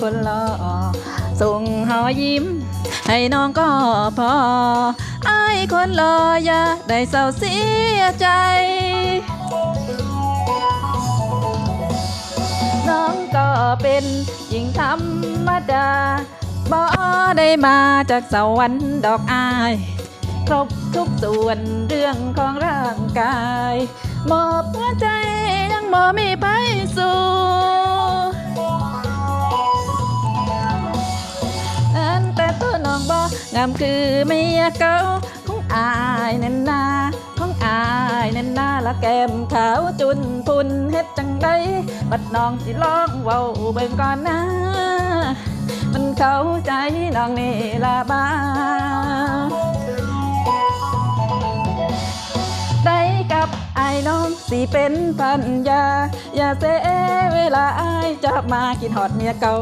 คนรอส่งหอยิ้ม ให้น้องก็พออายคนรออย่าได้เศร้าเสียใจ น้องก็เป็นหญิงธรรมดาบ่ได้มาจากสวรรค์ดอกอายครบทุกส่วนเรื่องของร่างกาย หมอบหัวใจยังบ่มีไผสู่ มคือเมียเก่าของอายนั่นนาของอายนั่นนาละแก้มขาวจุนพุนเฮ็ดจังใดบัดน้องสิลองเว้าเบิ่งก่อนนะ มันเข้าใจน้องนี่ละบ้า น้องสิเป็นพันยาอย่าเสียเวลาอายจะมากินหอดเมียเก่า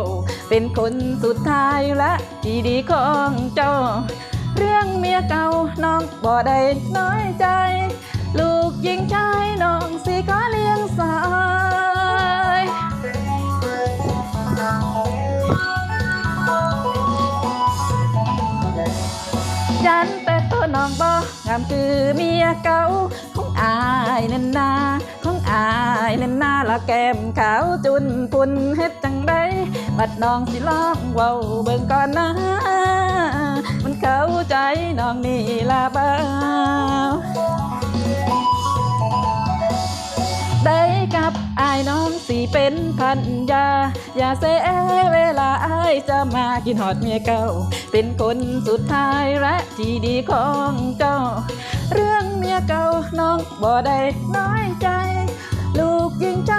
เป็นคนสุดท้ายและที่ดีของเจ้า เรื่องเมียเก่าน้องบ่ได้น้อยใจ ลูกยิงชายน้องสิขอเลี้ยงสายยันแต่ตัวน้องบอกงามคือเมียเก่าขายนั่นนาของอายนั่นนาละแก้มขาวจุนปุ่นเฮ็ดจังไดบัดน้องสิลองเว้าเบิ่งก่อนนะ มันเข้าใจน้องนี่ละบ้าได้กับอายน้องสิเป็นพันยา อย่าเสียเวลาอายจะมากินหอดเมียเก่า เป็นคนสุดท้ายและที่ดีของเจ้า เรื่องเมียเก่า บ่ได้น้อยใจ ลูกยิงใจ